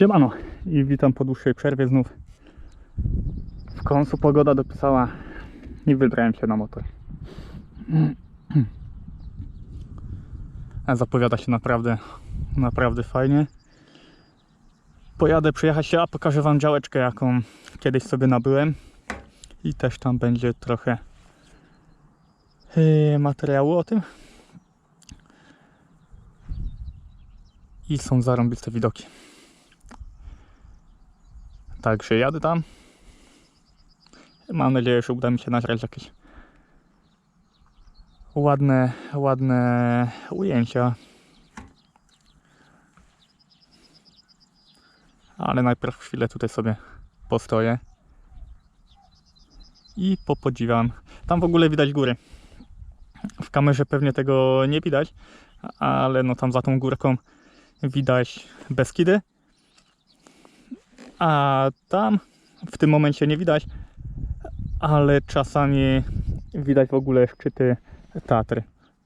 Siemano i witam po dłuższej przerwie znów. W końcu pogoda dopisała i wybrałem się na motor. Zapowiada się naprawdę, naprawdę fajnie. Pojadę przyjechać się, a pokażę wam działeczkę jaką kiedyś sobie nabyłem. I też tam będzie trochę yy, materiału o tym. I są zarąbiste widoki. Także jadę tam. Mam nadzieję, że uda mi się nagrać jakieś ładne, ładne ujęcia. Ale najpierw chwilę tutaj sobie postoję i popodziwiam. Tam w ogóle widać góry. W kamerze pewnie tego nie widać, ale no tam za tą górką widać Beskidy. A tam w tym momencie nie widać, ale czasami widać w ogóle szczyty Tatry.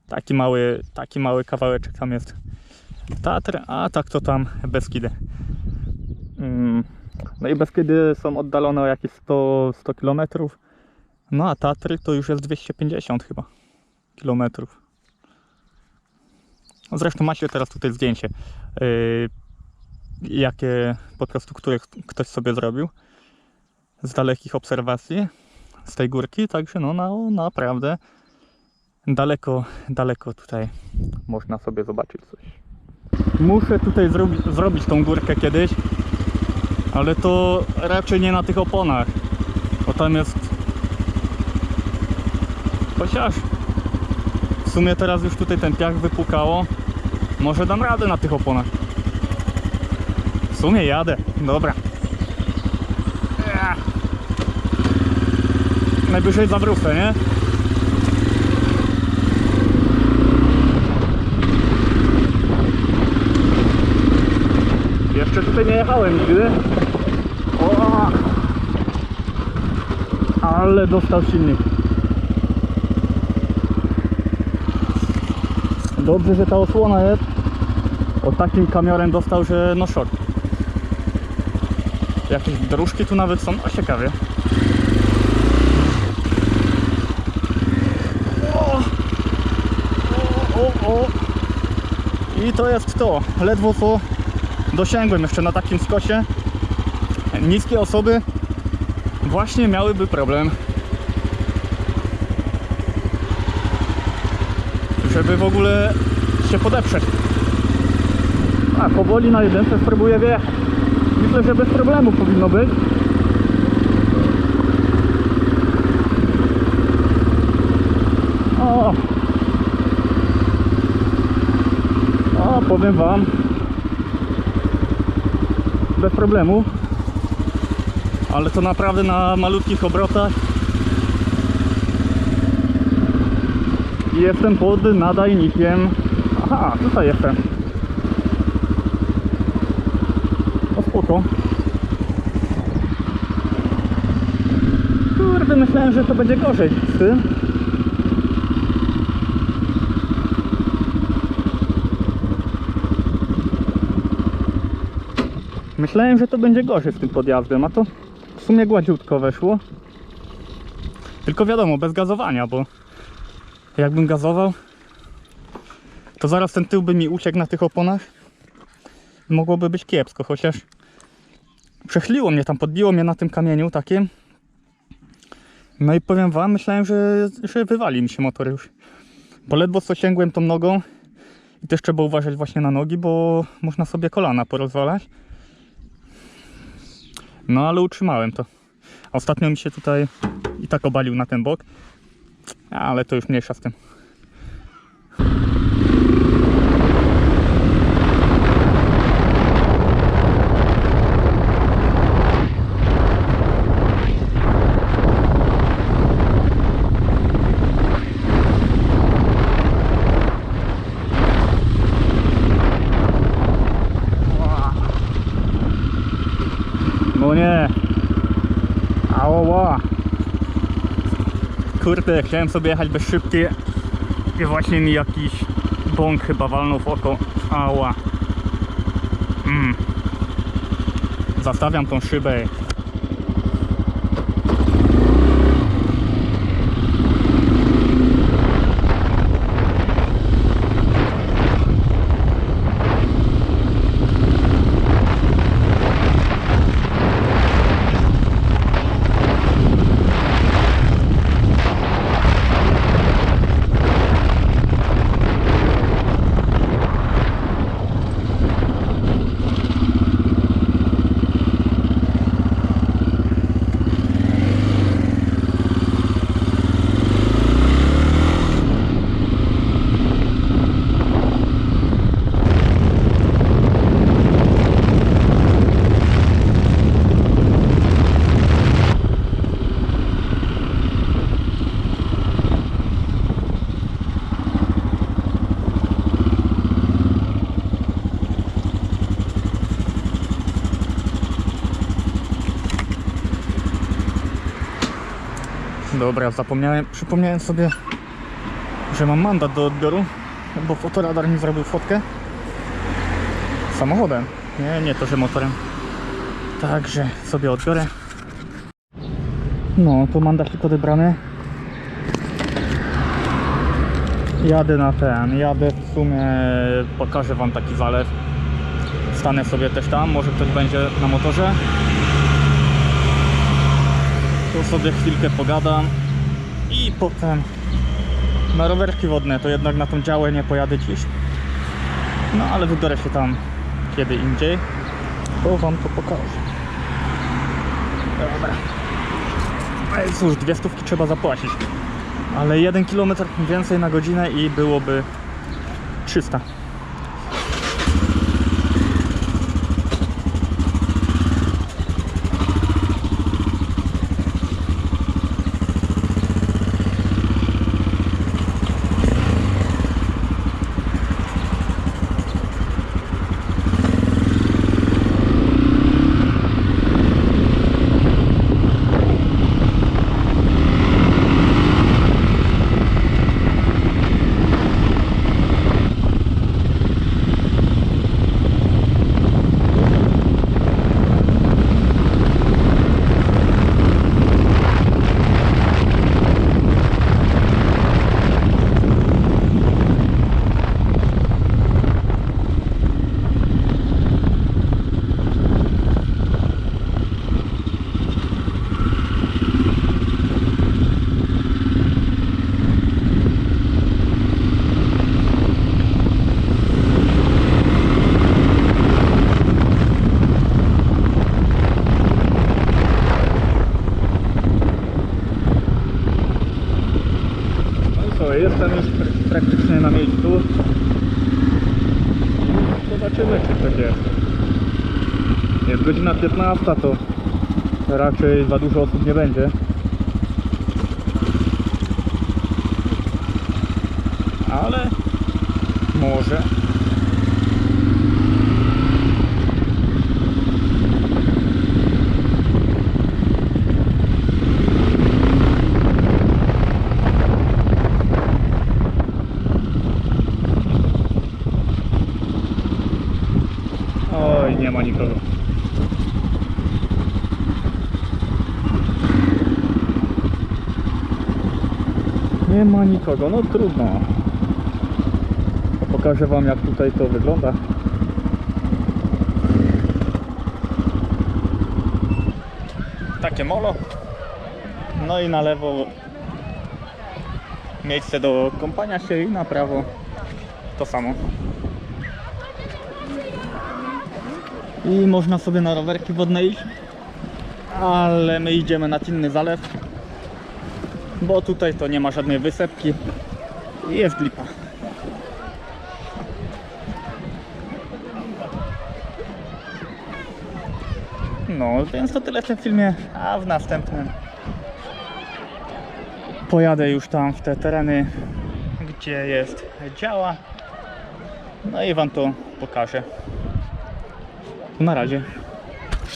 Taki mały, taki mały kawałeczek tam jest Tatr, a tak to tam Beskidy. Mm, No i Beskidy są oddalone o jakieś 100, 100 km. No a Tatry to już jest 250 chyba kilometrów. Zresztą macie teraz tutaj zdjęcie, yy, jakie po prostu, które ktoś sobie zrobił z dalekich obserwacji z tej górki, także no, no naprawdę daleko, daleko tutaj można sobie zobaczyć coś. Muszę tutaj zrobi zrobić tą górkę kiedyś, ale to raczej nie na tych oponach, bo tam jest chociaż w sumie teraz już tutaj ten piach wypukało, może dam radę na tych oponach. Sumie jadę, dobra. Najwyżej zawrócę, nie? Jeszcze tutaj nie jechałem nigdy. O! Ale dostał silnik. Dobrze, że ta osłona jest. O takim kamiorem dostał, że no szok. Jakieś dróżki tu nawet są, o ciekawie. O, o, o. I to jest to. Ledwo co dosięgłem jeszcze na takim skosie. Niskie osoby właśnie miałyby problem. Żeby w ogóle się podeprzeć. A powoli na jedynce spróbuję wjechać. Myślę, że bez problemu powinno być. O! O, powiem wam. Bez problemu. Ale to naprawdę na malutkich obrotach. Jestem pod nadajnikiem. Aha, tutaj jestem. O spoko. Kurde, myślałem, że to będzie gorzej. Myślałem, że to będzie gorzej z tym podjazdem, a to w sumie gładziutko weszło. Tylko wiadomo, bez gazowania, bo jakbym gazował, to zaraz ten tył by mi uciekł na tych oponach. Mogłoby być kiepsko, chociaż przechliło mnie tam, podbiło mnie na tym kamieniu takim. No i powiem wam, myślałem, że, że wywali mi się motor już. Bo ledwo co sięgłem tą nogą i też trzeba uważać właśnie na nogi, bo można sobie kolana porozwalać. No ale utrzymałem to. Ostatnio mi się tutaj i tak obalił na ten bok. Ale to już mniejsza z tym. No nie. Ała. Kurde, chciałem sobie jechać bez szybki i właśnie mi jakiś bąk chyba walnął w oko. Ała. Mm. Zastawiam tą szybę. Dobra, zapomniałem, przypomniałem sobie, że mam mandat do odbioru, bo fotoradar mi zrobił fotkę samochodem. Nie, nie to, że motorem. Także sobie odbiorę. No, to mandacik odebrany. Jadę na ten, jadę w sumie, pokażę wam taki zalew. Stanę sobie też tam, może ktoś będzie na motorze. Tu sobie chwilkę pogadam i potem na rowerki wodne, to jednak na tą działę nie pojadę dziś. No ale wybiorę się tam kiedy indziej, to wam to pokażę. Dobra. Cóż, dwie stówki trzeba zapłacić. Ale jeden kilometr więcej na godzinę i byłoby 300. co, jestem już pr- praktycznie na miejscu. Zobaczymy, czy tak jest. Jest godzina 15, to raczej za dużo osób nie będzie. Ale może. Oj, nie ma nikogo. Nie ma nikogo, no trudno. Pokażę wam jak tutaj to wygląda. Takie molo. No i na lewo miejsce do kąpania się i na prawo to samo. I można sobie na rowerki wodne iść. Ale my idziemy na inny zalew. Bo tutaj to nie ma żadnej wysepki. I jest lipa. No, więc to tyle w tym filmie, a w następnym pojadę już tam w te tereny, gdzie jest działa. No i wam to pokażę. Na razie.